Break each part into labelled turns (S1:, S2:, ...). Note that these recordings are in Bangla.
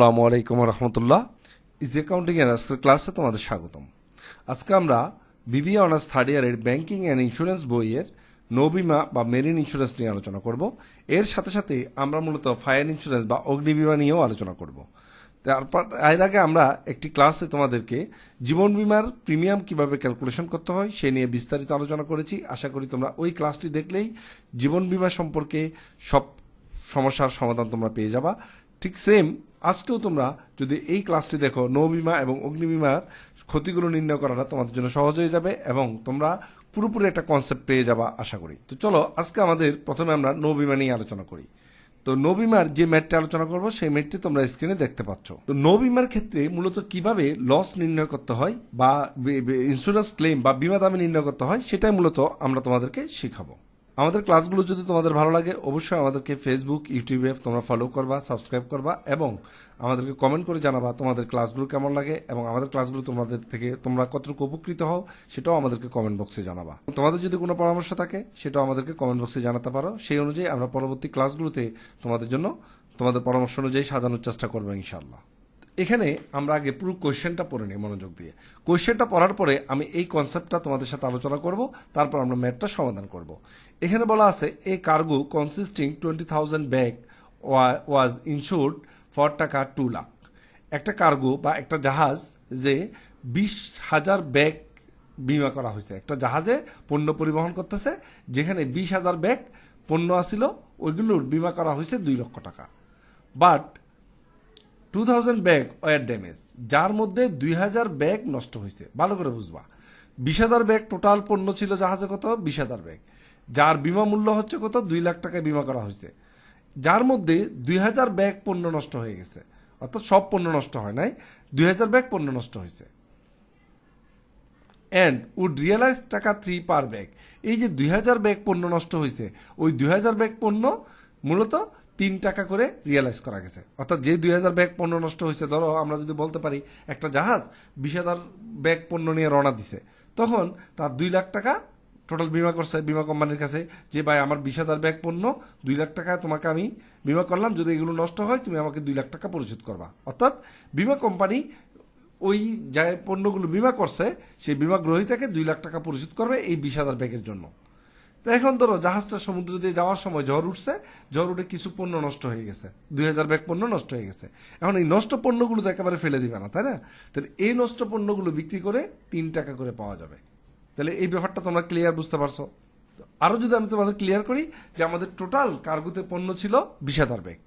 S1: আসসালামু আলাইকুম রহমতুল্লাহ। ইজ অ্যাকাউন্টিং এর আজকের ক্লাসে তোমাদের স্বাগতম। আজকে আমরা বিবি অনার্স থার্ড ইয়ারের ব্যাংকিং অ্যান্ড ইন্স্যুরেন্স বইয়ের নৌবিমা বা মেরিন ইন্স্যুরেন্স নিয়ে আলোচনা করব। এর সাথে সাথে আমরা মূলত ফায়ার ইন্স্যুরেন্স বা অগ্নিবিমা নিয়েও আলোচনা করব। তারপর, এর আগে আমরা একটি ক্লাসে তোমাদেরকে জীবন বিমার প্রিমিয়াম কীভাবে ক্যালকুলেশন করতে হয় সে নিয়ে বিস্তারিত আলোচনা করেছি। আশা করি তোমরা ওই ক্লাসটি দেখলেই জীবন বিমা সম্পর্কে সব সমস্যার সমাধান তোমরা পেয়ে যাবা। ঠিক সেম আজকেও তোমরা যদি এই ক্লাসটি দেখো নৌ বিমা এবং অগ্নিবিমার ক্ষতিগুলো নির্ণয় করাটা তোমাদের জন্য সহজ হয়ে যাবে এবং তোমরা পুরোপুরি একটা কনসেপ্ট পেয়ে যাবা, আশা করি। তো চলো, আজকে আমাদের প্রথমে আমরা নৌ বিমা নিয়ে আলোচনা করি। তো নৌ বিমার যে ম্যাটটি আলোচনা করব, সেই ম্যাটটি তোমরা স্ক্রিনে দেখতে পাচ্ছ। তো নৌ বিমার ক্ষেত্রে মূলত কীভাবে লস নির্ণয় করতে হয় বা ইন্স্যুরেন্স ক্লেম বা বিমা দামে নির্ণয় করতে হয়, সেটাই মূলত আমরা তোমাদেরকে শেখাবো। আমাদের ক্লাসগুলো যদি তোমাদের ভালো লাগে, অবশ্যই আমাদেরকে ফেসবুক ইউটিউবে তোমরা ফলো করবা সাবস্ক্রাইব করবা এবং আমাদেরকে কমেন্ট করে জানাবা তোমাদের ক্লাসগুলো কেমন লাগে এবং আমাদের ক্লাসগুলো তোমাদের থেকে তোমরা কতটুকু উপকৃত হও সেটাও আমাদেরকে কমেন্ট বক্সে জানাবা। তোমাদের যদি কোনো পরামর্শ থাকে, সেটাও আমাদেরকে কমেন্ট বক্সে জানাতে পারো। সেই অনুযায়ী আমরা পরবর্তী ক্লাসগুলোতে তোমাদের জন্য তোমাদের পরামর্শ অনুযায়ী সাজানোর চেষ্টা করব ইনশাল্লাহ এখানে আমরা আগে পুরো কোয়েশ্চেনটা পড়ে নিই মনোযোগ দিয়ে। কোয়েশ্চেনটা পড়ার পরে আমি এই কনসেপ্টটা তোমাদের সাথে আলোচনা করব, তারপর আমরা ম্যাথটা সমাধান করব। এখানে বলা আছে a cargo consisting twenty thousand bag was insured for টাকা টু লাখ একটা কার্গো বা একটা জাহাজ যে বিশ হাজার ব্যাগ বিমা করা হয়েছে। একটা জাহাজে পণ্য পরিবহন করতেছে, যেখানে বিশ হাজার ব্যাগ পণ্য আসিল ওইগুলোর বিমা করা হয়েছে দুই লক্ষ টাকা। But two thousand bag were damage যার মধ্যে দুই হাজার ব্যাগ নষ্ট হয়েছে। ভালো করে বুঝবা। বিশ হাজার ব্যাগ টোটাল পণ্য ছিল জাহাজে কত? বিশ হাজার ব্যাগ। যার বিমা মূল্য হচ্ছে কত? দুই লাখ টাকায় বিমা করা হয়েছে। যার মধ্যে দুই হাজার ব্যাগ পণ্য নষ্ট হয়ে গেছে। অর্থাৎ সব পণ্য নষ্ট হয় নাই। দুই হাজার ব্যাগ পণ্য নষ্ট হয়েছে। অ্যান্ড উড রিয়েলাইজ টাকা থ্রি পার ব্যাগ এই যে দুই হাজার ব্যাগ পণ্য নষ্ট হয়েছে, ওই দুই হাজার ব্যাগ পণ্য মূলত তিন টাকা করে রিয়েলাইজ করা গেছে। অর্থাৎ যে দুই হাজার ব্যাগ পণ্য নষ্ট হয়েছে, ধরো আমরা যদি বলতে পারি, একটা জাহাজ বিশ হাজার ব্যাগ পণ্য নিয়ে রওনা দিছে। তখন তার দুই লাখ টাকা টোটাল বিমা করছে বিমা কোম্পানির কাছে, যে, ভাই, আমার বিশ হাজার ব্যাগ পণ্য, দুই লাখ টাকা তোমাকে আমি বিমা করলাম, যদি এগুলো নষ্ট হয়, তুমি আমাকে দুই লাখ টাকা পরিশোধ করবা। অর্থাৎ বিমা কোম্পানি ওই যে পণ্যগুলো বিমা করছে, সেই বিমা গ্রহীতাকে দুই লাখ টাকা পরিশোধ করবে এই বিশ হাজার ব্যাগের জন্য। তো এখন ধরো, জাহাজটা সমুদ্র দিয়ে যাওয়ার সময় ঝড় উঠছে, ঝড় উঠে কিছু পণ্য নষ্ট হয়ে গেছে। দুই হাজার ব্যাগ পণ্য নষ্ট হয়ে গেছে। এখন এই নষ্ট পণ্যগুলো তো একেবারে ফেলে দিবে না, তাই না? তাহলে এই নষ্ট পণ্যগুলো বিক্রি করে তিন টাকা করে পাওয়া যাবে। তাহলে এই ব্যাপারটা তোমরা ক্লিয়ার বুঝতে পারছ? আরও যদি আমি তোমাদের ক্লিয়ার করি যে আমাদের টোটাল কার্গোতে পণ্য ছিল বিশ হাজার ব্যাগ।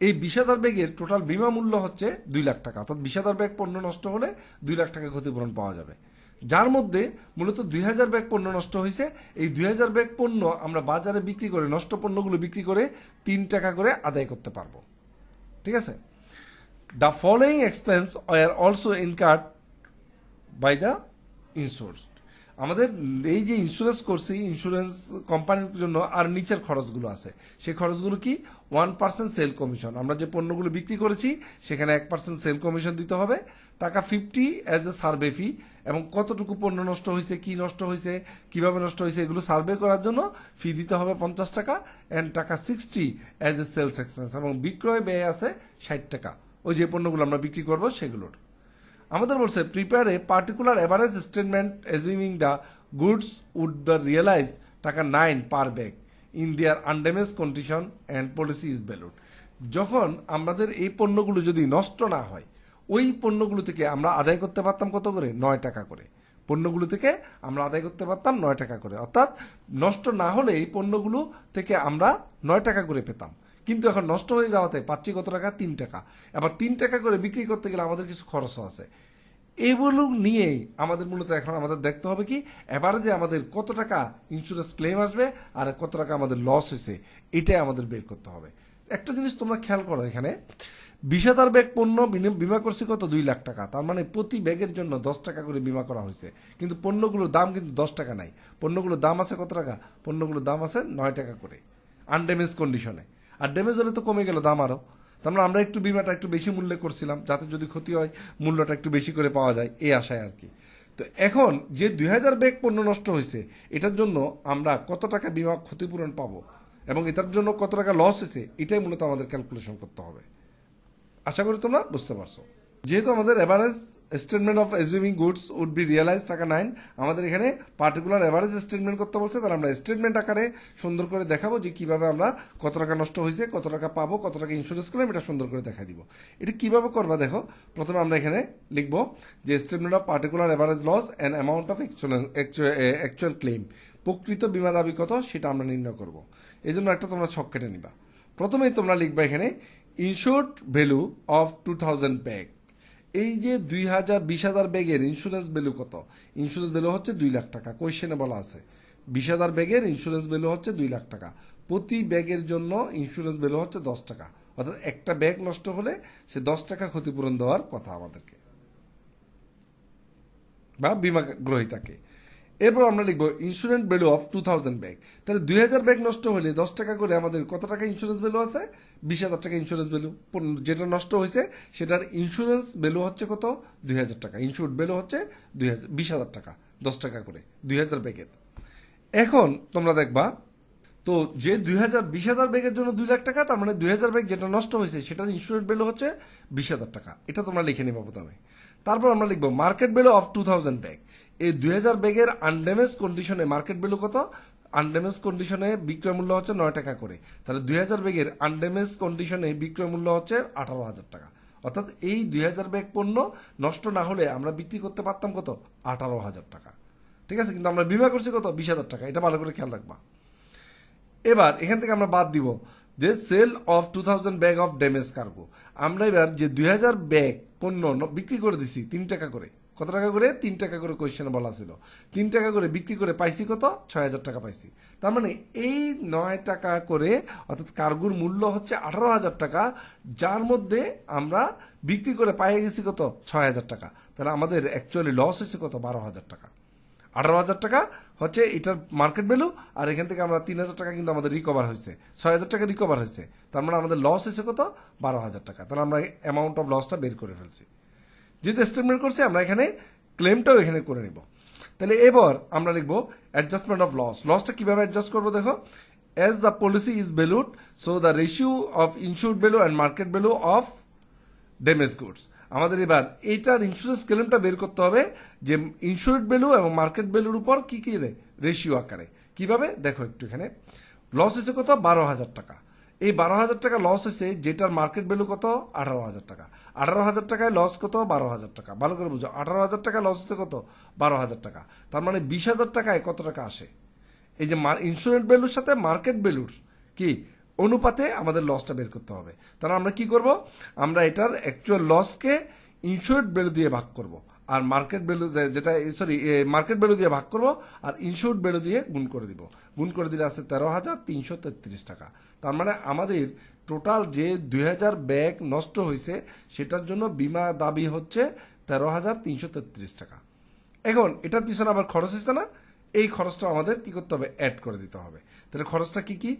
S1: এই বিশ হাজার ব্যাগের টোটাল বিমা মূল্য হচ্ছে দুই লাখ টাকা। অর্থাৎ বিশ হাজার ব্যাগ পণ্য নষ্ট হলে দুই লাখ টাকা ক্ষতিপূরণ পাওয়া যাবে। যার মধ্যে মূলত দুই হাজার ব্যাগ পণ্য নষ্ট হয়েছে। এই দুই হাজার ব্যাগ পণ্য আমরা বাজারে বিক্রি করে, নষ্ট পণ্যগুলো বিক্রি করে তিন টাকা করে আদায় করতে পারব। ঠিক আছে? The following expense R also incurred by the insurance আমাদের এই যে ইন্স্যুরেন্স করছি ইন্স্যুরেন্স কোম্পানির জন্য আর নিচের খরচগুলো আছে। সেই খরচগুলো কি? ওয়ান পার্সেন্ট সেল কমিশন আমরা যে পণ্যগুলো বিক্রি করেছি, সেখানে এক পার্সেন্ট সেল কমিশন দিতে হবে। টাকা fifty as a survey fee এবং কতটুকু পণ্য নষ্ট হয়েছে, কি নষ্ট হয়েছে, কীভাবে নষ্ট হয়েছে, এগুলো সার্ভে করার জন্য ফি দিতে হবে পঞ্চাশ টাকা অ্যান্ড টাকা sixty as a sales expense এবং বিক্রয় ব্যয় আছে ষাট টাকা। ওই যে পণ্যগুলো আমরা বিক্রি করব, সেগুলোর। আমাদের বলছে prepare a particular average statement assuming the goods would the realise টাকা nine per bag in their undamaged condition and policy is valued যখন আমাদের এই পণ্যগুলো যদি নষ্ট না হয়, ওই পণ্যগুলো থেকে আমরা আদায় করতে পারতাম কত করে? নয় টাকা করে। পণ্যগুলো থেকে আমরা আদায় করতে পারতাম নয় টাকা করে। অর্থাৎ নষ্ট না হলে এই পণ্যগুলো থেকে আমরা নয় টাকা করে পেতাম। কিন্তু এখন নষ্ট হয়ে যাওয়াতে পাচ্ছি কত টাকা? তিন টাকা। আবার তিন টাকা করে বিক্রি করতে গেলে আমাদের কিছু খরচও আছে। এগুলো নিয়েই আমাদের মূলত এখন আমাদের দেখতে হবে কি এবারে যে আমাদের কত টাকা ইন্স্যুরেন্স ক্লেম আসবে আর কত টাকা আমাদের লস হয়েছে, এটাই আমাদের বের করতে হবে। একটা জিনিস তোমরা খেয়াল করো এখানে, বিশ হাজার ব্যাগ পণ্য বিমা করছি কত? দুই লাখ টাকা। তার মানে প্রতি ব্যাগের জন্য দশ টাকা করে বিমা করা হয়েছে। কিন্তু পণ্যগুলোর দাম কিন্তু দশ টাকা নাই। পণ্যগুলোর দাম আছে কত টাকা? পণ্যগুলোর দাম আছে নয় টাকা করে। আনড্যামেজ কন্ডিশনে আর ড্যামেজ হলে তো কমে গেল, দাম আরও তার মানে আমরা একটু বিমাটা একটু বেশি মূল্যে করছিলাম, যাতে যদি ক্ষতি হয়, মূল্যটা একটু বেশি করে পাওয়া যায়, এই আশায় আর কি। তো এখন যে দুই হাজার ব্যাগ পণ্য নষ্ট হয়েছে, এটার জন্য আমরা কত টাকা বিমা ক্ষতিপূরণ পাবো? এবং এটার জন্য কত টাকা লস হয়েছে? এটাই মূলত আমাদের ক্যালকুলেশন করতে হবে। আশা করি তোমরা বুঝতে পারছ। যেহেতু আমাদের average statement of assuming goods would be realise টাকা নাইন আমাদের এখানে পার্টিকুলার এভারেজ স্টেটমেন্ট করতে বলছে, তাহলে আমরা স্টেটমেন্ট আকারে সুন্দর করে দেখাবো যে কীভাবে আমরা কত টাকা নষ্ট হয়েছে, কত টাকা পাবো, কত টাকা ইন্স্যুরেন্স ক্লেম এটা সুন্দর করে দেখা দিব। এটা কীভাবে করবা দেখো? প্রথমে আমরা এখানে লিখব যে statement of particular average loss and amount of actual claim প্রকৃত বিমা দাবি কত সেটা আমরা নির্ণয় করব। এই জন্য একটা তোমরা ছক কেটে নিবা। প্রথমেই তোমরা লিখবা এখানে insured value of two thousand bag এই যে দুই হাজার বিশ হাজার ব্যাগের ইন্স্যুরেন্স ভ্যালু কত? ইন্স্যুরেন্স ভ্যালু হচ্ছে দুই লাখ টাকা। কোয়েশ্চেনে বলা আছে। বিশ হাজার ব্যাগের ইন্স্যুরেন্স ভ্যালু হচ্ছে দুই লাখ টাকা। প্রতি ব্যাগের জন্য ইন্স্যুরেন্স ভ্যালু হচ্ছে দশ টাকা। অর্থাৎ একটা ব্যাগ নষ্ট হলে সে দশ টাকা ক্ষতিপূরণ দেওয়ার কথা আমাদেরকে। বা বিমা গ্রহীতাকে। এরপর আমরা লিখব insurance value of two thousand bag তাহলে দুই হাজার ব্যাগ নষ্ট হলে দশ টাকা করে আমাদের কত টাকা ইন্স্যুরেন্স ভ্যালু আছে? বিশ হাজার টাকা ইন্স্যুরেন্স ভ্যালু যেটা নষ্ট হয়েছে, সেটার ইন্স্যুরেন্স ভ্যালু হচ্ছে কত? দুই হাজার টাকা। ইন্স্যুর ভ্যালু হচ্ছে দুই হাজার বিশ হাজার টাকা, দশ টাকা করে, দুই হাজার ব্যাগের এখন তোমরা দেখবা, তো যে দুই হাজার বিশ হাজার ব্যাগের জন্য দুই লাখ টাকা, তার মানে দুই হাজার ব্যাগ যেটা নষ্ট হয়েছে, সেটার ইন্স্যুরেন্স ভ্যালু হচ্ছে বিশ হাজার টাকা। এটা তোমরা লিখে নেবা প্রথমে। তারপর আমরা লিখব market value of two thousand bag এই দুই হাজার ব্যাগের আনড্যামেজ কন্ডিশনে মার্কেট ভ্যালু কত? আনড্যামেজ কন্ডিশনে বিক্রয় মূল্য হচ্ছে নয় টাকা করে। তাহলে দুই হাজার ব্যাগের আনড্যামেজ কন্ডিশনে বিক্রয় মূল্য হচ্ছে আঠারো হাজার টাকা। অর্থাৎ এই দুই হাজার ব্যাগ পণ্য নষ্ট না হলে আমরা বিক্রি করতে পারতাম কত? আঠারো হাজার টাকা। ঠিক আছে? কিন্তু আমরা বিমা করছি কত? বিশ হাজার টাকা। এটা ভালো করে খেয়াল রাখবা। এবার এখান থেকে আমরা বাদ দিব যে sale of two thousand bag of damage cargo আমরা এবার যে দুই হাজার ব্যাগ পণ্য বিক্রি করে দিছি তিন টাকা করে কত টাকা করে? তিন টাকা করে কোয়েশ্চেনে বলা ছিল। তিন টাকা করে বিক্রি করে পাইছি কত? ছয় হাজার টাকা পাইছি। তার মানে এই নয় টাকা করে, অর্থাৎ কার্গুর মূল্য হচ্ছে আঠারো হাজার টাকা, যার মধ্যে আমরা বিক্রি করে পাই গেছি কত? ছয় হাজার টাকা। তাহলে আমাদের অ্যাকচুয়ালি লস হয়েছে কত? বারো হাজার টাকা। আঠারো হাজার টাকা হচ্ছে এটার মার্কেট ভ্যালু আর এখান থেকে আমরা তিন হাজার টাকা কিন্তু আমাদের রিকভার হয়েছে। ছয় হাজার টাকা রিকভার হয়েছে। তার মানে আমাদের লস হয়েছে কত? বারো হাজার টাকা। তাহলে আমরা অ্যামাউন্ট অফ লসটা বের করে ফেলছি। যেহেতু স্টেটমেন্ট করছি, আমরা এখানে ক্লেমটাও এখানে করে নিব। তাহলে এবার আমরা লিখব অ্যাডজাস্টমেন্ট অফ লস লসটা কীভাবে অ্যাডজাস্ট করব দেখো? As the policy is valued so the ratio of insured value and market value of damage goods আমাদের এবার এইটার ইন্স্যুরেন্স ক্লেমটা বের করতে হবে যে ইন্স্যুরেড ভ্যালু এবং মার্কেট ভ্যালুর উপর কী কী রে রেশিও আকারে। কীভাবে? দেখো একটু এখানে। লস হয়েছে কত? বারো হাজার টাকা। এই বারো হাজার টাকা লস হয়েছে, যেটার মার্কেট ভ্যালু কত? আঠারো হাজার টাকা। আঠারো হাজার টাকায় লস কত? বারো হাজার টাকা। ভালো করে বুঝো, আঠারো হাজার টাকা লস হচ্ছে কত? বারো হাজার টাকা। তার মানে বিশ হাজার টাকায় কত টাকা আসে? এই যে ইন্স্যুরেন্স ভ্যালুর সাথে মার্কেট ভ্যালুর কি? অনুপাতে আমাদের লসটা বের করতে হবে। তাহলে আমরা কি করব? আমরা এটার অ্যাকচুয়াল লসকে ইন্স্যুরেড ভ্যালু দিয়ে ভাগ করব। আর মার্কেট ভ্যালু যেটা সরি মার্কেট ভ্যালু দিয়ে ভাগ করব আর ইন্স্যুরেড ভ্যালু দিয়ে গুণ করে দিব। গুণ করে দিলে আছে তেরো হাজার তিনশো তেত্রিশ টাকা। তার মানে আমাদের টোটাল যে দুই হাজার ব্যাগ নষ্ট হয়েছে সেটার জন্য বিমা দাবি হচ্ছে তেরো হাজার তিনশো তেত্রিশ টাকা। এখন, এটার পিছনে আবার খরচ হয়েছে না? এই খরচটা আমাদের কি করতে হবে? অ্যাড করে দিতে হবে। তাহলে খরচটা কি কি?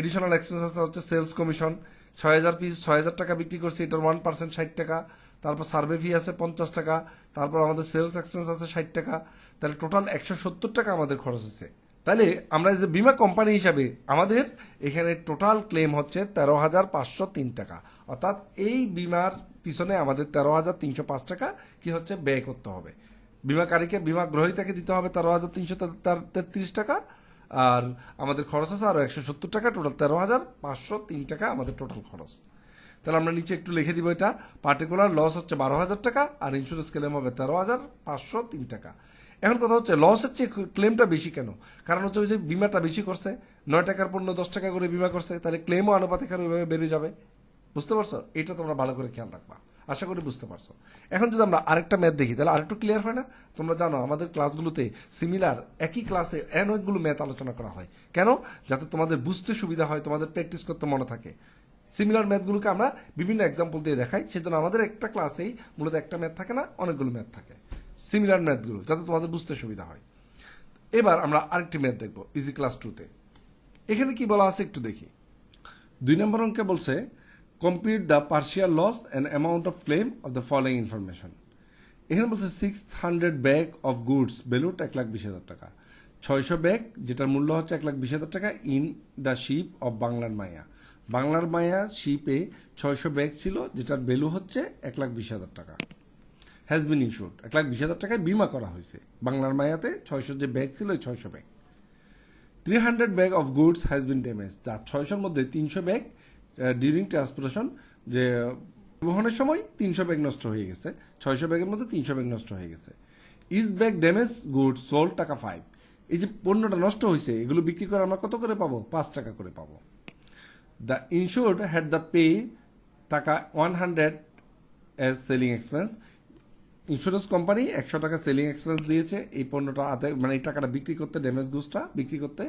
S1: এডিশনাল এক্সপেন্স আছে হচ্ছে সেলস কমিশন ছয় হাজার পিস ছয় হাজার টাকা বিক্রি করছি, এটার ওয়ান পার্সেন্ট ষাট টাকা। তারপর সার্ভে ফি আছে পঞ্চাশ টাকা, তারপর আমাদের সেলস এক্সপেন্স আছে ষাট টাকা। তাহলে টোটাল একশো সত্তর টাকা আমাদের খরচ হচ্ছে। তাহলে আমরা যে বিমা কোম্পানি হিসাবে, আমাদের এখানে টোটাল ক্লেম হচ্ছে তেরো হাজার পাঁচশো তিন টাকা। অর্থাৎ এই বিমার পিছনে আমাদের তেরো হাজার তিনশো পাঁচ টাকা কি হচ্ছে ব্যয় করতে হবে। বিমাকারীকে, বিমা গ্রহীতাকে দিতে হবে তেরো হাজার তিনশো তেত্রিশ টাকা আর আমাদের খরচ আছে আরও একশো সত্তর টাকা টোটাল তেরো হাজার, পাঁচশো তিন টাকা আমাদের টোটাল খরচ। তাহলে আমরা নিচে একটু লিখে দিব এটা। পার্টিকুলার লস হচ্ছে বারো হাজার টাকা আর ইন্স্যুরেন্স ক্লেম হবে তেরো হাজার, পাঁচশো তিন টাকা। এখন কথা হচ্ছে লস হচ্ছে ক্লেমটা বেশি কেন? কারণ হচ্ছে ওই যে বিমাটা বেশি করছে, নয় টাকার পণ্য, দশ টাকা করে বিমা করছে, তাহলে ক্লেমও আনুপাতিক বেড়ে যাবে। বুঝতে পারছ? এটা তোমরা ভালো করে খেয়াল রাখবা। আশা করি বুঝতে পারছ। এখন যদি আমরা আরেকটা ম্যাথ দেখি, তাহলে আরেকটু ক্লিয়ার হয় না? তোমরা জানো, আমাদের ক্লাসগুলোতে সিমিলার একই ক্লাসে অনেকগুলো ম্যাথ আলোচনা করা হয়। কেন? যাতে তোমাদের বুঝতে সুবিধা হয়, তোমাদের প্র্যাকটিস করতে মনে থাকে। সিমিলার ম্যাথগুলোকে আমরা বিভিন্ন এক্সাম্পল দিয়ে দেখাই, সেজন্য আমাদের একটা ক্লাসেই মূলত একটা ম্যাথ থাকে না, অনেকগুলো ম্যাথ থাকে। সিমিলার ম্যাথগুলো যাতে তোমাদের বুঝতে সুবিধা হয়। এবার আমরা আরেকটি ম্যাথ দেখব ইজি ক্লাস টুতে এখানে কি বলা আছে একটু দেখি। দুই নম্বর অঙ্কে বলছে compute the partial loss and amount of claim of the following information এখানে বলছে six hundred bag of goods valued এক লাখ বিশ হাজার টাকা। ছয়শো ব্যাগ যেটার মূল্য হচ্ছে এক লাখ বিশ হাজার টাকা ইন দ্য শিপ অফ বাংলার মায়া বাংলার মায়া শিপে ছয়শো ব্যাগ ছিল, যেটার ভ্যালু হচ্ছে এক লাখ বিশ হাজার টাকা। হ্যাজ বিন ইস্যুড এক লাখ বিশ হাজার টাকায় বিমা করা হয়েছে। বাংলার মায়াতে ছয়শো যে ব্যাগ ছিল, ওই ছয়শো bag three hundred bag of goods has been damage যার ছয়শোর মধ্যে তিনশো ব্যাগ ডিউরিং ট্রান্সপোর্টেশন যে পরিবহনের সময় তিনশো ব্যাগ নষ্ট হয়ে গেছে, ছয়শো ব্যাগের মধ্যে তিনশো ব্যাগ নষ্ট হয়ে গেছে। Is bag damage good sold টাকা ফাইভ এই যে পণ্যটা নষ্ট হয়েছে, এগুলো বিক্রি করে আমরা কত করে পাবো? পাঁচ টাকা করে পাবো। The insured had the pay টাকা one hundred as selling expense insurance company একশো টাকা সেলিং এক্সপেন্স দিয়েছে এই পণ্যটা আদায় মানে এই টাকাটা বিক্রি করতে ড্যামেজ গুডসটা বিক্রি করতে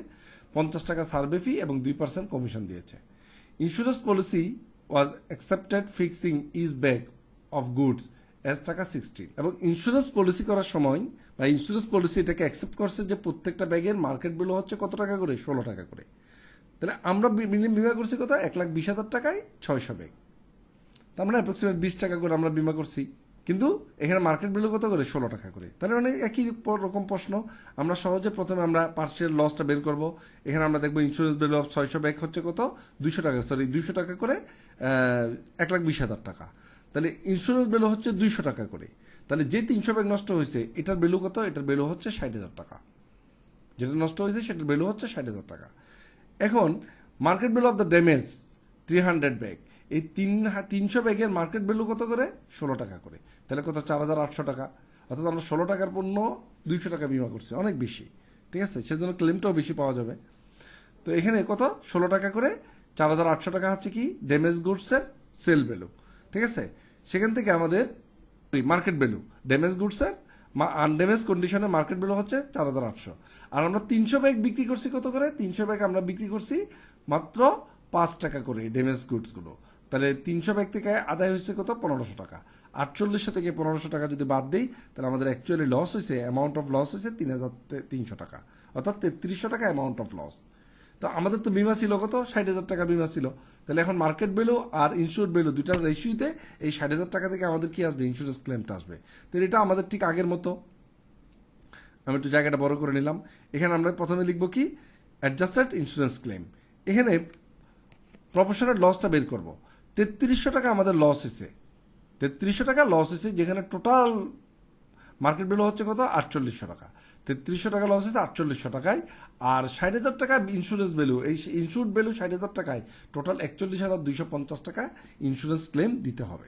S1: পঞ্চাশ টাকা সার্ভে ফি এবং দুই পার্সেন্ট কমিশন দিয়েছে। Insurance policy was accepted fixing is bag of goods as টাকা সিক্সটিন এবং ইন্স্যুরেন্স পলিসি করার সময় বা ইন্স্যুরেন্স পলিসি এটাকে অ্যাকসেপ্ট করছে যে প্রত্যেকটা ব্যাগের মার্কেট ভ্যালু হচ্ছে কত টাকা করে? ষোলো টাকা করে। তাহলে আমরা বিমা করছি কত? এক লাখ বিশ হাজার টাকায় ছয়শো ব্যাগ। তার মানে অ্যাপ্রক্সিমেট বিশ টাকা করে আমরা বিমা করছি। কিন্তু এখানে মার্কেট ভ্যালু কত করে? ষোলো টাকা করে। তাহলে মানে একই রকম প্রশ্ন। আমরা সহজে প্রথমে আমরা পার্সিয়াল লসটা বের করব। এখানে আমরা দেখব ইন্স্যুরেন্স ভ্যালু অফ ছয়শো ব্যাগ হচ্ছে কত? দুইশো টাকা সরি দুইশো টাকা করে এক লাখ বিশ হাজার টাকা। তাহলে ইন্স্যুরেন্স ভ্যালু হচ্ছে দুইশো টাকা করে। তাহলে যে তিনশো ব্যাগ নষ্ট হয়েছে, এটার ভ্যালু কত? এটার ভ্যালু হচ্ছে ষাট হাজার টাকা। যেটা নষ্ট হয়েছে, সেটার ভ্যালু হচ্ছে ষাট হাজার টাকা। এখন market value of the damage three hundred bag. এই তিন তিনশো ব্যাগের মার্কেট ভ্যালু কত করে? ষোলো টাকা করে। তাহলে কত? চার হাজার আটশো টাকা। অর্থাৎ আমরা ষোলো টাকার পণ্য দুইশো টাকা বিমা করছি। অনেক বেশি। ঠিক আছে? সেজন্য ক্লেমটাও বেশি পাওয়া যাবে। তো এখানে কত? ষোলো টাকা করে। চার হাজার আটশো টাকা হচ্ছে কি? ড্যামেজ গুডসের সেল ভ্যালু ঠিক আছে? সেখান থেকে আমাদের মার্কেট ভ্যালু ড্যামেজ গুডসের আনড্যামেজ কন্ডিশনে মার্কেট ভ্যালু হচ্ছে চার হাজার আটশো। আর আমরা তিনশো ব্যাগ বিক্রি করছি কত করে? তিনশো ব্যাগ আমরা বিক্রি করছি মাত্র পাঁচ টাকা করে ড্যামেজ গুডসগুলো তাহলে তিনশো ব্যাগ থেকে আদায় হয়েছে কত? পনেরোশো টাকা। আটচল্লিশশো থেকে পনেরোশো টাকা যদি বাদ দিই, তাহলে আমাদের অ্যাকচুয়ালি লস হয়েছে অ্যামাউন্ট অফ লস হয়েছে তিন হাজার তিনশো টাকা। অর্থাৎ তেত্রিশশো টাকা অ্যামাউন্ট অফ লস তো আমাদের তো বিমা ছিল কত? ষাট হাজার টাকা বিমা ছিল। তাহলে এখন মার্কেট ভ্যালু আর ইন্স্যুর ভ্যালু দুটার রেশিওতে এই ষাট হাজার টাকা থেকে আমাদের কি আসবে? ইন্স্যুরেন্স ক্লেমটা আসবে। তো এটা আমাদের ঠিক আগের মতো। আমি একটু জায়গাটা বড় করে নিলাম। এখানে আমরা প্রথমে লিখব কি? অ্যাডজাস্টেড ইন্স্যুরেন্স ক্লেম এখানে প্রফেশনাল লসটা বের করব। তেত্রিশশো টাকা আমাদের লস হয়েছে। তেত্রিশশো টাকা লস হয়েছে, যেখানে টোটাল মার্কেট ভ্যালু হচ্ছে কত? আটচল্লিশশো টাকা। তেত্রিশশো টাকা লস হয়েছে, আটচল্লিশশো টাকায়। আর ষাট হাজার টাকা ইন্স্যুরেন্স ভ্যালু এই ইন্স্যুর ভ্যালু ষাট হাজার টাকায়। টোটাল একচল্লিশ হাজার দুইশো পঞ্চাশ টাকা ইন্স্যুরেন্স ক্লেম দিতে হবে।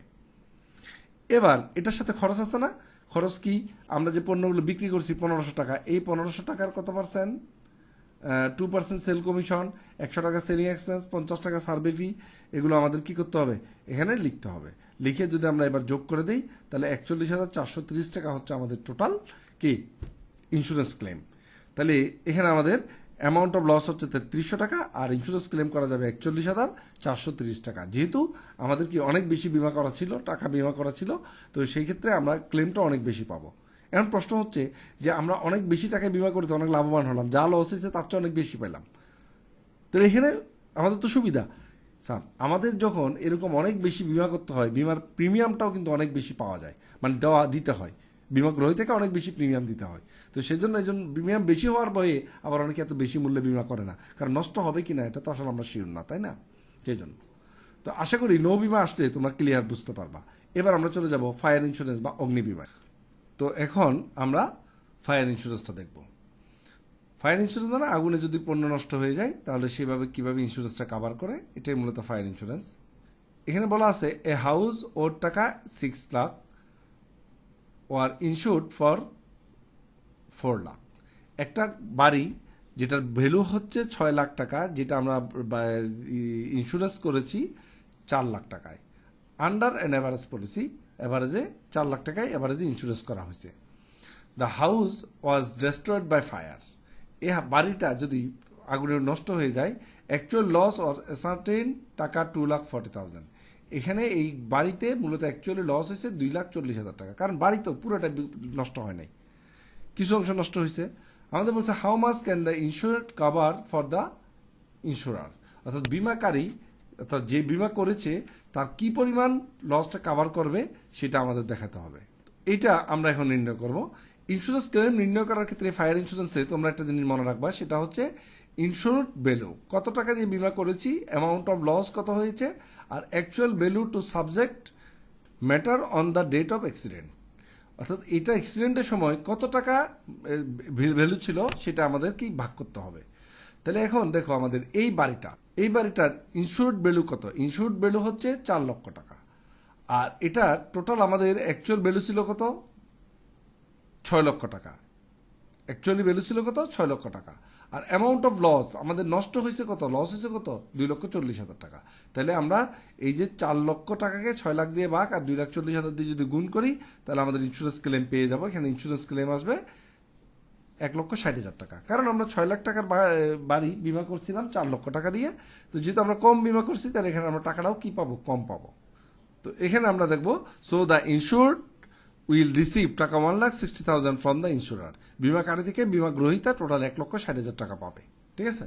S1: এবার, এটার সাথে খরচ আছে না? খরচ কি? আমরা যে পণ্যগুলো বিক্রি করছি, পনেরোশো টাকা। এই পনেরোশো টাকার কত percent two percent sale commission একশো টাকা সেলিং এক্সপেন্স পঞ্চাশ টাকা সার্ভে ফি এগুলো আমাদের কি করতে হবে? এখানে লিখতে হবে। লিখে যদি আমরা এবার যোগ করে দিই, তাহলে একচল্লিশ হাজার চারশো তিরিশ টাকা হচ্ছে আমাদের টোটাল কি? ইন্স্যুরেন্স ক্লেম তাহলে এখানে আমাদের অ্যামাউন্ট অফ লস হচ্ছে তেত্রিশশো টাকা, আর ইন্স্যুরেন্স ক্লেম করা যাবে একচল্লিশ হাজার চারশো তিরিশ টাকা। যেহেতু আমাদের কি অনেক বেশি বিমা করা ছিল, টাকা বিমা করা ছিল, তো সেই ক্ষেত্রে আমরা ক্লেমটা অনেক বেশি পাবো। এখন প্রশ্ন হচ্ছে যে আমরা অনেক বেশি টাকায় বিমা করতে অনেক লাভবান হলাম। যা লস হয়েছে, তার চেয়ে অনেক বেশি পেলাম। তো এখানে আমাদের তো সুবিধা। স্যার, আমাদের যখন এরকম অনেক বেশি বিমা করতে হয়, বিমার প্রিমিয়ামটাও কিন্তু অনেক বেশি পাওয়া যায়। মানে দেওয়া, দিতে হয়। বিমা গ্রহী থেকে অনেক বেশি প্রিমিয়াম দিতে হয়। তো এই জন্য প্রিমিয়াম বেশি হওয়ার ভয়ে আবার অনেকে এত বেশি মূল্যে বিমা করে না। কারণ নষ্ট হবে কি না এটা তো আসলে আমরা শিওর না, তাই না? সেই জন্য তো আশা করি নো বিমা আসলে তোমরা ক্লিয়ার বুঝতে পারবা। এবার আমরা চলে যাব ফায়ার ইন্স্যুরেন্স বা অগ্নি বিমা। তো এখন আমরা ফায়ার ইন্স্যুরেন্সটা দেখব। ফায়ার ইন্স্যুরেন্স মানে আগুনে যদি পণ্য নষ্ট হয়ে যায়, তাহলে সেভাবে কীভাবে ইন্স্যুরেন্সটা কাভার করে? এটাই মূলত ফায়ার ইন্স্যুরেন্স এখানে বলা আছে এ হাউস ওর টাকা six lakh were insured for four lakh একটা বাড়ি যেটার ভ্যালু হচ্ছে ছয় লাখ টাকা, যেটা আমরা ইন্স্যুরেন্স করেছি চার লাখ টাকায়। আন্ডার অ্যান অ্যাভারেজ পলিসি অ্যাভারেজে চার লাখ টাকায় অ্যাভারেজে ইন্স্যুরেন্স করা হয়েছে। The house was destroyed by fire a বাড়িটা যদি আগুনে নষ্ট হয়ে যায় অ্যাকচুয়াল লস অর সার্টেন টাকা টু লাখ ফর্টি থাউজেন্ড এখানে এই বাড়িতে মূলত অ্যাকচুয়ালি লস হয়েছে দুই লাখ চল্লিশ হাজার টাকা। কারণ বাড়ি তো পুরোটা নষ্ট হয় নাই। কিছু অংশ নষ্ট হয়েছে। আমাদের বলছে how much can the insured cover for the insurer অর্থাৎ বিমাকারী অর্থাৎ যে বিমা করেছে, তার কি পরিমাণ লসটা কাভার করবে, সেটা আমাদের দেখাতে হবে। এটা আমরা এখন নির্ণয় করব। ইন্স্যুরেন্স ক্লেম নির্ণয় করার ক্ষেত্রে ফায়ার ইন্স্যুরেন্সে তোমরা একটা জিনিস মনে রাখবা, সেটা হচ্ছে ইন্স্যুরড ভ্যালু কত টাকা দিয়ে বিমা করেছি অ্যামাউন্ট অফ লস কত হয়েছে, আর actual value to subject matter on the date of accident অর্থাৎ এটা অ্যাক্সিডেন্টের সময় কত টাকা ভ্যালু ছিল, সেটা আমাদেরকেই ভাগ করতে হবে। তাহলে এখন দেখো আমাদের এই বাড়িটা। এই বাড়িটার ইন্স্যুরড ভ্যালু কত? ইন্স্যুরড ভ্যালু হচ্ছে চার লক্ষ টাকা। আর এটা টোটাল আমাদের অ্যাকচুয়াল ভ্যালু ছিল কত? ছয় লক্ষ টাকা। অ্যাকচুয়ালি ভ্যালু ছিল কত? ছয় লক্ষ টাকা। আর অ্যামাউন্ট অফ লস আমাদের নষ্ট হয়েছে কত? লস হয়েছে কত? দুই লক্ষ চল্লিশ হাজার টাকা। তাহলে আমরা এই যে চার লক্ষ টাকাকে ছয় লাখ দিয়ে বাঘ আর দুই লাখ চল্লিশ হাজার দিয়ে যদি গুণ করি, তাহলে আমাদের ইন্স্যুরেন্স ক্লেম পেয়ে যাব। এখানে ইন্স্যুরেন্স ক্লেম আসবে এক লক্ষ ষাট হাজার টাকা। কারণ আমরা ছয় লাখ টাকার বাড়ি বিমা করছিলাম, চার লক্ষ টাকা দিয়ে। তো যেহেতু আমরা কম বিমা করছি, তাহলে এখানে আমরা টাকাটাও কি পাবো? কম পাবো। তো এখানে আমরা দেখব so the insured will receive টাকা one lakh sixty thousand from the insurer বিমাকারী থেকে বিমা গ্রহীতা টোটাল এক লক্ষ ষাট হাজার টাকা পাবে। ঠিক আছে?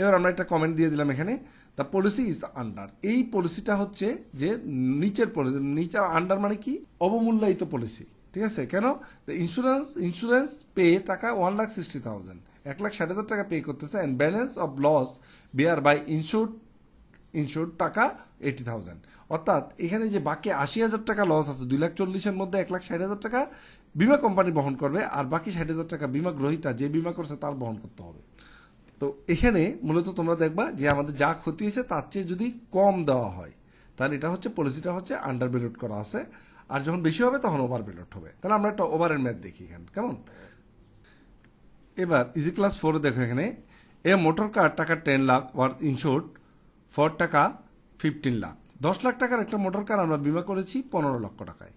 S1: এবার আমরা একটা কমেন্ট দিয়ে দিলাম এখানে। দ্য পলিসি ইজ আন্ডার এই পলিসিটা হচ্ছে যে, নিচের পলিসি নিচে আন্ডার মানে কি? অবমূল্যায়িত পলিসি ঠিক আছে? কেন? ইন্স্যুরেন্স ইন্স্যুরেন্স পে টাকা ওয়ান লাখ সিক্সটি থাউজেন্ড এক লাখ ষাট হাজার টাকা পে করতেছে and balance of loss bear by insured insured টাকা এইটি থাউজেন্ড অর্থাৎ এখানে যে বাকি আশি হাজার টাকা লস আছে, দুই লাখ চল্লিশের মধ্যে এক লাখ ষাট হাজার টাকা বিমা কোম্পানি বহন করবে আর বাকি ষাট হাজার টাকা বিমা গ্রহীতা যে বিমা করছে তার বহন করতে হবে। তো এখানে মূলত তোমরা দেখবা যে আমাদের যা ক্ষতি হয়েছে তার চেয়ে যদি কম দেওয়া হয়, তাহলে এটা হচ্ছে পলিসিটা হচ্ছে আন্ডার করা আছে। আর যখন বেশি হবে, তখন ওভার বেলুট হবে। তাহলে আমরা একটা ওভারের ম্যাথ দেখি এখানে। কেমন? এবার ইজি ক্লাস ফোরে দেখো এখানে। এ মোটর কার টাকা ten lakh worth insured for টাকা ফিফটিন লাখ দশ লাখ টাকার একটা মোটর কার আমরা বিমা করেছি পনেরো লক্ষ টাকায়।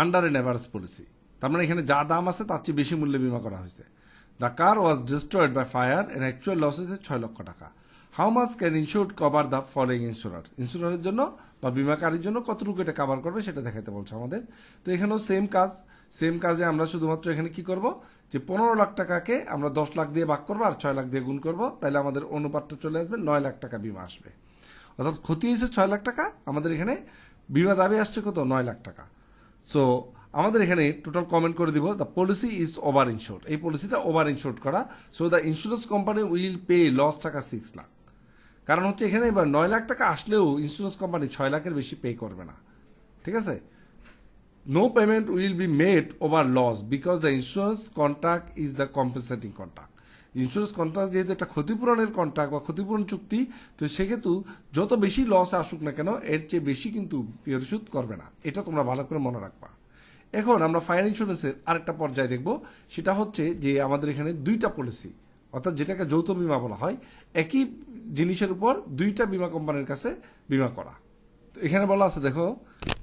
S1: আন্ডার এন এভারেজ পলিসি তার মানে এখানে যা দাম আছে, তার চেয়ে বেশি মূল্যে বিমা করা হয়েছে। The car was destroyed by fire and actual loss হয়েছে ছয় লক্ষ টাকা। How much can insured cover the following insurer ইন্স্যুরারের জন্য বা বিমাকারীর জন্য কতটুকু এটা কভার করবে সেটা দেখাতে বলছে আমাদের। তো এখানেও সেম কাজ সেম কাজে আমরা শুধুমাত্র এখানে কি করব? যে পনেরো লাখ টাকাকে আমরা দশ লাখ দিয়ে ভাগ করব আর ছয় লাখ দিয়ে গুণ করব। তাহলে আমাদের অনুপাতটা চলে আসবে নয় লাখ টাকা বিমা আসবে। অর্থাৎ ক্ষতি হয়েছে ছয় লাখ টাকা, আমাদের এখানে বিমা দাবি আসছে কত? নয় লাখ টাকা। সো আমাদের এখানে টোটাল কমেন্ট করে দিব the policy is over insured এই পলিসিটা ওভার ইনশোর্ড করা। So the insurance company will pay loss টাকা সিক্স লাখ। কারণ হচ্ছে এখানে এবার নয় লাখ টাকা আসলেও ইন্স্যুরেন্স কোম্পানি ছয় লাখের বেশি পে করবে না। ঠিক আছে? No payment will be made over loss because the insurance contract is the compensating contract insurance contract যেহেতু একটা ক্ষতিপূরণের কন্ট্রাক্ট বা ক্ষতিপূরণ চুক্তি, তো সেক্ষেত্রে যত বেশি লস আসুক না কেন, এর চেয়ে বেশি কিন্তু পরিশোধ করবে না। এটা তোমরা ভালো করে মনে রাখবা। এখন আমরা ফায়ার ইন্স্যুরেন্সের আরেকটা পর্যায়ে দেখব। সেটা হচ্ছে যে আমাদের এখানে দুইটা পলিসি অর্থাৎ যেটাকে যৌথ বিমা বলা হয়, একই জিনিসের উপর দুইটা বিমা কোম্পানির কাছে বিমা করা। এখানে বলা আছে, দেখো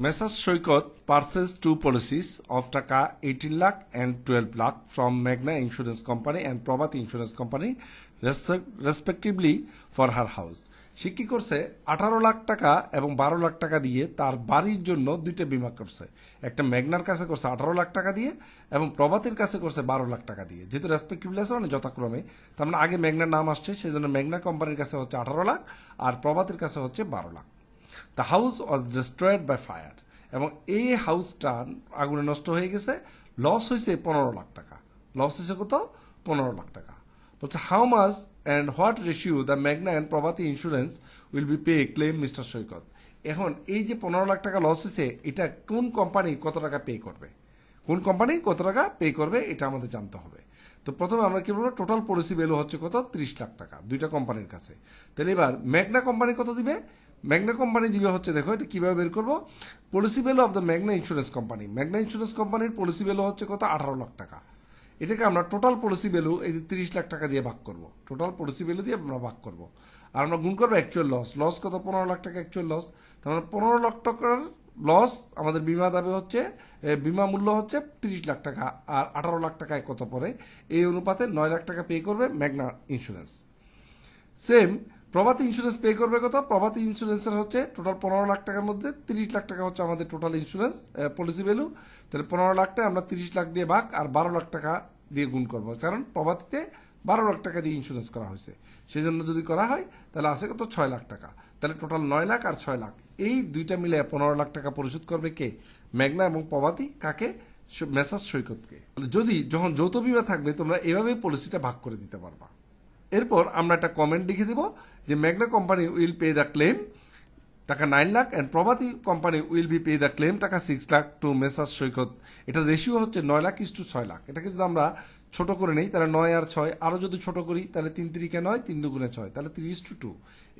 S1: Messrs Saikat purchases two policies of টাকা eighteen lakh and twelve lakh from মেঘনা insurance company and Prabhat insurance company respectively for her house. সে কি করছে? আঠারো লাখ টাকা এবং বারো লাখ টাকা দিয়ে তার বাড়ির জন্য দুইটা বিমা করছে। একটা মেঘনার কাছে করছে আঠারো লাখ টাকা দিয়ে এবং প্রভাতের কাছে করছে বারো লাখ টাকা দিয়ে। যেহেতু রেসপেক্টিভলি আছে মানে যথাক্রমে। তার মানে আগে মেঘনার নাম আসছে সেই জন্য মেঘনা কোম্পানির কাছে হচ্ছে আঠারো লাখ আর প্রভাতের কাছে হচ্ছে বারো lakh. The house was destroyed by fire এবং এই হাউসটা আগুনে নষ্ট হয়ে গেছে। লস হয়েছে পনেরো লাখ টাকা। লস হয়েছে কত? পনেরো লাখ টাকা। বলছে how much and what ratio the Magna and Prabhati insurance will be pay claim Mister Saikat এখন এই যে পনেরো লাখ টাকা লস হয়েছে, এটা কোন কোম্পানি কত টাকা পে করবে? কোন কোম্পানি কত টাকা পে করবে, এটা আমাদের জানতে হবে। তো প্রথমে আমরা কি বলব টোটাল পলিসি ভ্যালু হচ্ছে কত? ত্রিশ লাখ টাকা, দুইটা কোম্পানির কাছে। তাহলে এবার ম্যাগনা কোম্পানি কত দিবে? ম্যাগনা কোম্পানি দিবে হচ্ছে, দেখো এটা কীভাবে বের করব? Policy value of the Magna insurance company Magna insurance কোম্পানির পলিসি ভ্যালু হচ্ছে কত? আঠারো লাখ টাকা। এটাকে আমরা টোটাল পলিসি ভ্যালু এই যে তিরিশ লাখ টাকা দিয়ে ভাগ করব। টোটাল পলিসি ভ্যালু দিয়ে আমরা ভাগ করব। আর আমরা গুণ করব অ্যাকচুয়াল লস লস কত? পনেরো লাখ টাকা অ্যাকচুয়াল লস মানে পনেরো লাখ টাকার লস আমাদের বিমা দাবি হচ্ছে বিমা মূল্য হচ্ছে তিরিশ লাখ টাকা। আর আঠারো লাখ টাকায় কত পড়ে এই অনুপাতে নয় লাখ টাকা পে করবে Magna insurance same Prabhati insurance pay করবে কত? প্রভাতী ইন্স্যুরেন্সের হচ্ছে টোটাল পনেরো লাখ টাকার মধ্যে তিরিশ লাখ টাকা হচ্ছে আমাদের টোটাল ইন্স্যুরেন্স পলিসি ভ্যালু তাহলে পনেরো লাখটা আমরা তিরিশ লাখ দিয়ে ভাগ আর বারো লাখ টাকা দিয়ে গুণ করব। কারণ প্রভাতীতে বারো লাখ টাকা দিয়ে ইন্স্যুরেন্স করা হয়েছে। সেই জন্য যদি করা হয়, তাহলে আসে কত? ছয় লাখ টাকা। তাহলে টোটাল নয় লাখ আর ছয় লাখ। এই দুইটা মিলে পনেরো লাখ টাকা পরিশোধ করবে কে? মেঘনা এবং প্রভাতী। কাকে? মেসাজ সৈকতকে। যদি, যখন যৌথ বিমা থাকবে, তোমরা এভাবেই পলিসিটা ভাগ করে দিতে পারবা। এরপর আমরা একটা কমেন্ট লিখে দেব যে, মেঘনা company will pay the claim টাকা nine lakh and Prabhati company will be pay the claim টাকা six lakh to Messrs Saikat. এটা রেশিও হচ্ছে নয় লাখ ইস টু ছয় লাখ। এটাকে যদি আমরা ছোট করে নেই, তাহলে নয় আর ছয়। আরও যদি ছোট করি, তাহলে তিন তিরিকে নয়, তিন দুগুণে ছয়। তাহলে তিরিশ টু টু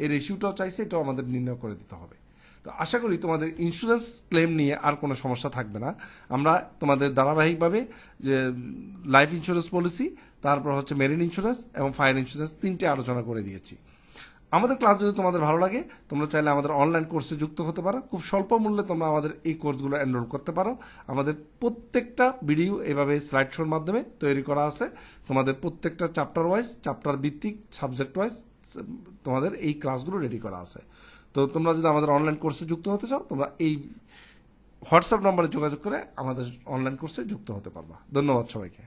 S1: এই রেশিওটাও চাইছে, এটাও আমাদের নির্ণয় করে দিতে হবে। তো আশা করি তোমাদের ইন্স্যুরেন্স ক্লেম নিয়ে আর কোনো সমস্যা থাকবে না। আমরা তোমাদের ধারাবাহিকভাবে যে লাইফ ইন্স্যুরেন্স পলিসি তারপর হচ্ছে মেরিন ইন্স্যুরেন্স এবং ফায়ার ইন্স্যুরেন্স তিনটে আলোচনা করে দিয়েছি। আমাদের ক্লাস যদি তোমাদের ভালো লাগে, তোমরা চাইলে আমাদের অনলাইন কোর্সে যুক্ত হতে পারো। খুব স্বল্প মূল্যে তোমরা আমাদের এই কোর্সগুলো এনরোল করতে পারো। আমাদের প্রত্যেকটা ভিডিও এভাবে স্লাইড শোর মাধ্যমে তৈরি করা আছে। তোমাদের প্রত্যেকটা চ্যাপ্টার ওয়াইজ চ্যাপ্টার ভিত্তিক সাবজেক্ট ওয়াইজ তোমাদের এই ক্লাসগুলো রেডি করা আছে। তো তোমরা যদি আমাদের অনলাইন কোর্সে যুক্ত হতে চাও, তোমরা এই হোয়াটসঅ্যাপ নম্বরে যোগাযোগ করে আমাদের অনলাইন কোর্সে যুক্ত হতে পারবা। ধন্যবাদ সবাইকে।